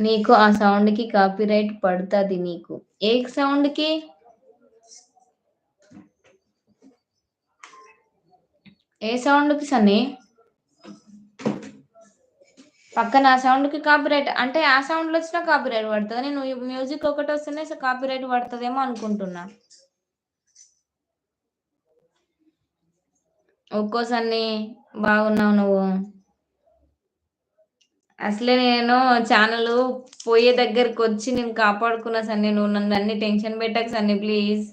నీకు ఆ సౌండ్‌కి కాపీరైట్ పడుతుంది నీకు. ఏ సౌండ్‌కి? ఏ సౌండ్‌కి సన్ని పక్కన ఆ సౌండ్‌కి కాపీరైట్ అంటే ఆ సౌండ్‌లో వచ్చినా కాపీరైట్ పడుతుంది నేను మ్యూజిక్ ఒకటి వస్తేనే కాపీరైట్ పడుతుందేమో అనుకుంటున్నా. ఒక్కో బాగున్నావు నువ్వు. అసలే నేను ఛానల్ పోయే దగ్గరకొచ్చి నేను కాపాడుకున్నా సన్నీ. నువ్వు నన్ను అన్ని టెన్షన్ పెట్టాక సన్ని ప్లీజ్.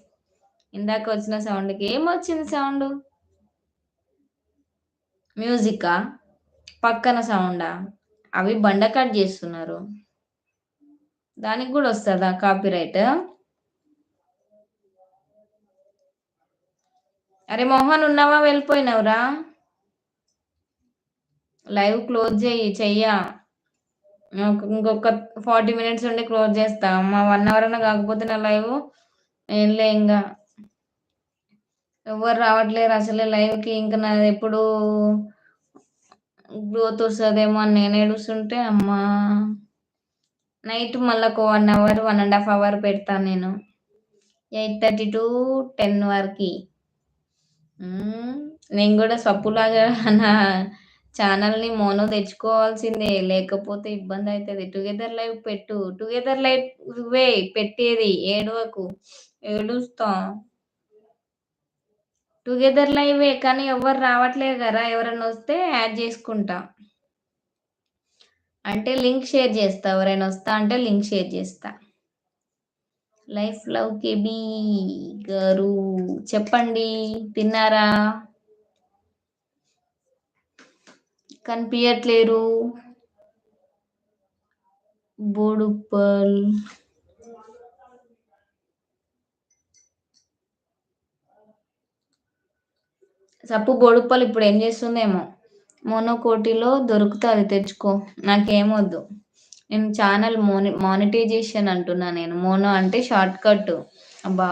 ఇందాక వచ్చిన సౌండ్‌కి. ఏమొచ్చింది సౌండ్ మ్యూజికా పక్కన సౌండా? అవి బండ కట్ చేస్తున్నారు దానికి కూడా వస్తుందా కాపీ కాపీరైట్? అరే మోహన్ ఉన్నావా? వెళ్ళిపోయినావురా? లైవ్ క్లోజ్ చేయి చెయ్యా. నాకు ఇంకొక 40 మినిట్స్ ఉండి క్లోజ్ చేస్తా మా వన్ అవర్ అన్న కాకపోతే నా లైవ్ ఏం లే ఇంకా ఎవ్వరు రావట్లేరు అసలే లైవ్‌కి. నా నాదెప్పుడు గ్రోత్ వస్తుందేమో అని నేను ఏడుస్తుంటే అమ్మా! నైట్ మళ్ళీ ఒక one hour, one and half hour పెడతాను నేను. 8:30-10 వరకి. నేను కూడా సప్పులాగా నా ఛానల్ని మోనో తెచ్చుకోవాల్సిందే. లేకపోతే ఇబ్బంది అవుతుంది టుగెదర్ లైవ్ పెట్టు. టుగెదర్ లైవ్ వే పెట్టేది. ఏడవకు. ఏడుస్తాం టుగెదర్ లైవే కానీ ఎవ్వరు రావట్లేదు కదా ఎవరన్నా వస్తే యాడ్ చేసుకుంటా అంటే లింక్ షేర్ చేస్తా ఎవరైనా వస్తా అంటే లింక్ షేర్ చేస్తా లైఫ్ లవ్ కేబీ గారు చెప్పండి. తిన్నారా? కనిపించట్లేరు బోడుప్పల్. సప్పు బోడుప్పలు ఇప్పుడు ఏం చేస్తుందేమో మోనో కోటిలో తెచ్చుకో. నాకేమొద్దు. నేను ఛానల్ మోని మానిటైజేషన్ అంటున్నా నేను. మోనో అంటే షార్ట్ కట్. అబ్బా!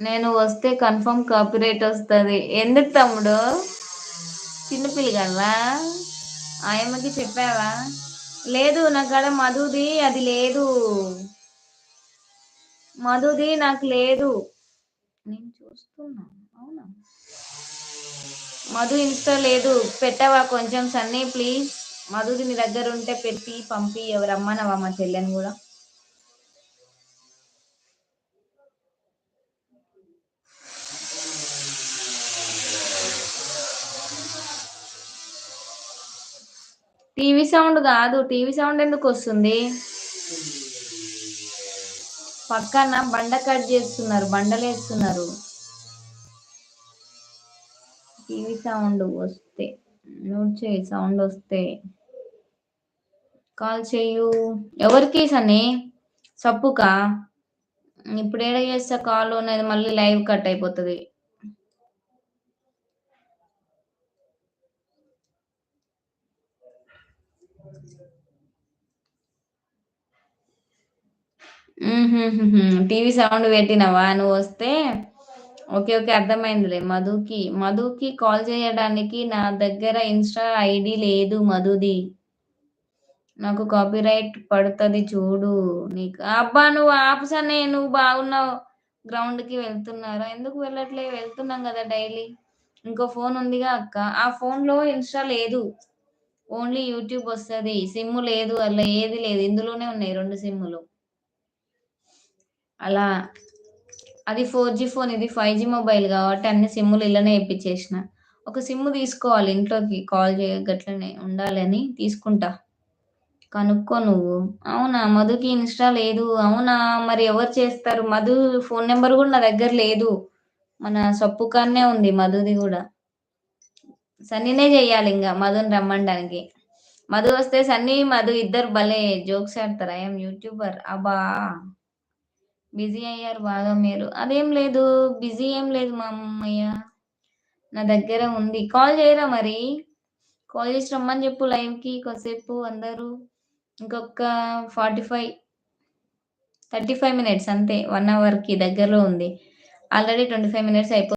నేను వస్తే కన్ఫర్మ్ కాపీరైట్ వస్తుంది ఎందుకు తమ్ముడు? చిన్న ఆయమ్మకి చెప్పావా? లేదు నా కాడ మధుది అది లేదు. మధుది నాకు లేదు. నేను చూస్తున్నా. అవునా? మధు ఇంత లేదు. పెట్టవా కొంచెం సన్నీ ప్లీజ్? మధుది నీ దగ్గరుంటే పెట్టి పంపి ఎవరమ్మనవా మా చెల్లెని కూడా టీవీ సౌండ్ కాదు టీవీ సౌండ్ ఎందుకు వస్తుంది పక్కన బండ కట్ చేస్తున్నారు బండలేస్తున్నారు. టీవీ సౌండ్ వస్తే నోట్ చేయి సౌండ్ వస్తే. కాల్ చేయు ఎవరికి సన్నీ? సప్పుకా? ఏడ చేస్తా కాలు అనేది మళ్ళీ లైవ్ కట్ అయిపోతది. టీవీ సౌండ్ పెట్టినవా నువ్వు వస్తే ఓకే. ఓకే. అర్థమైందిలే. మధుకి, మధుకి కాల్ చేయడానికి నా దగ్గర ఇన్‌స్టా ఐడి లేదు మధుది. నాకు కాపీరైట్ పడుతుంది చూడు. నీకు అబ్బా! నువ్వు ఆపు నువ్వు బాగున్నావు. గ్రౌండ్‌కి వెళ్తున్నారా? ఎందుకు వెళ్ళట్లే? వెళ్తున్నాం కదా డైలీ. ఇంకో ఫోన్ ఉందిగా అక్క. ఆ ఫోన్‌లో ఇన్‌స్టా లేదు. ఓన్లీ యూట్యూబ్ వస్తుంది సిమ్ లేదు. అలా ఏది లేదు. ఇందులోనే ఉన్నాయి రెండు సిమ్ములు. అలా అది ఫోర్ జీ ఫోన్. ఇది ఫైవ్ జీ మొబైల్ కాబట్టి అన్ని సిమ్ములు ఇలానే ఇప్పించేసిన ఒక సిమ్ తీసుకోవాలి ఇంట్లోకి కాల్ చేయగట్లనే గట్లనే ఉండాలని తీసుకుంటా. కనుక్కో నువ్వు. అవునా? మధుకి ఇన్‌స్టా లేదు. అవునా? మరి ఎవరు చేస్తారు? మధు ఫోన్ నెంబర్ కూడా నా దగ్గర లేదు. మన సప్పు కాన్నే ఉంది మధుది కూడా సన్నీనే జెయ్యాలింగ మధుని రమ్మండానికి. మధు వస్తే సన్నీ, మధు ఇద్దరు భలే జోక్స్ ఆడతారు. I'm YouTuber. అబ్బా! బిజీ అయ్యారు బాగా మీరు. అదేం లేదు. బిజీ ఏం లేదు మా అమ్మయ్య. నా దగ్గర ఉంది. కాల్ చేయరా మరి? కాల్ చేసి రమ్మని చెప్పు లైవ్‌కి కొద్దిసేపు అందరూ. ఇంకొక 45 35 మినిట్స్ అంతే. వన్ అవర్‌కి దగ్గరలో ఉంది. ఆల్రెడీ 25 మినిట్స్ అయిపో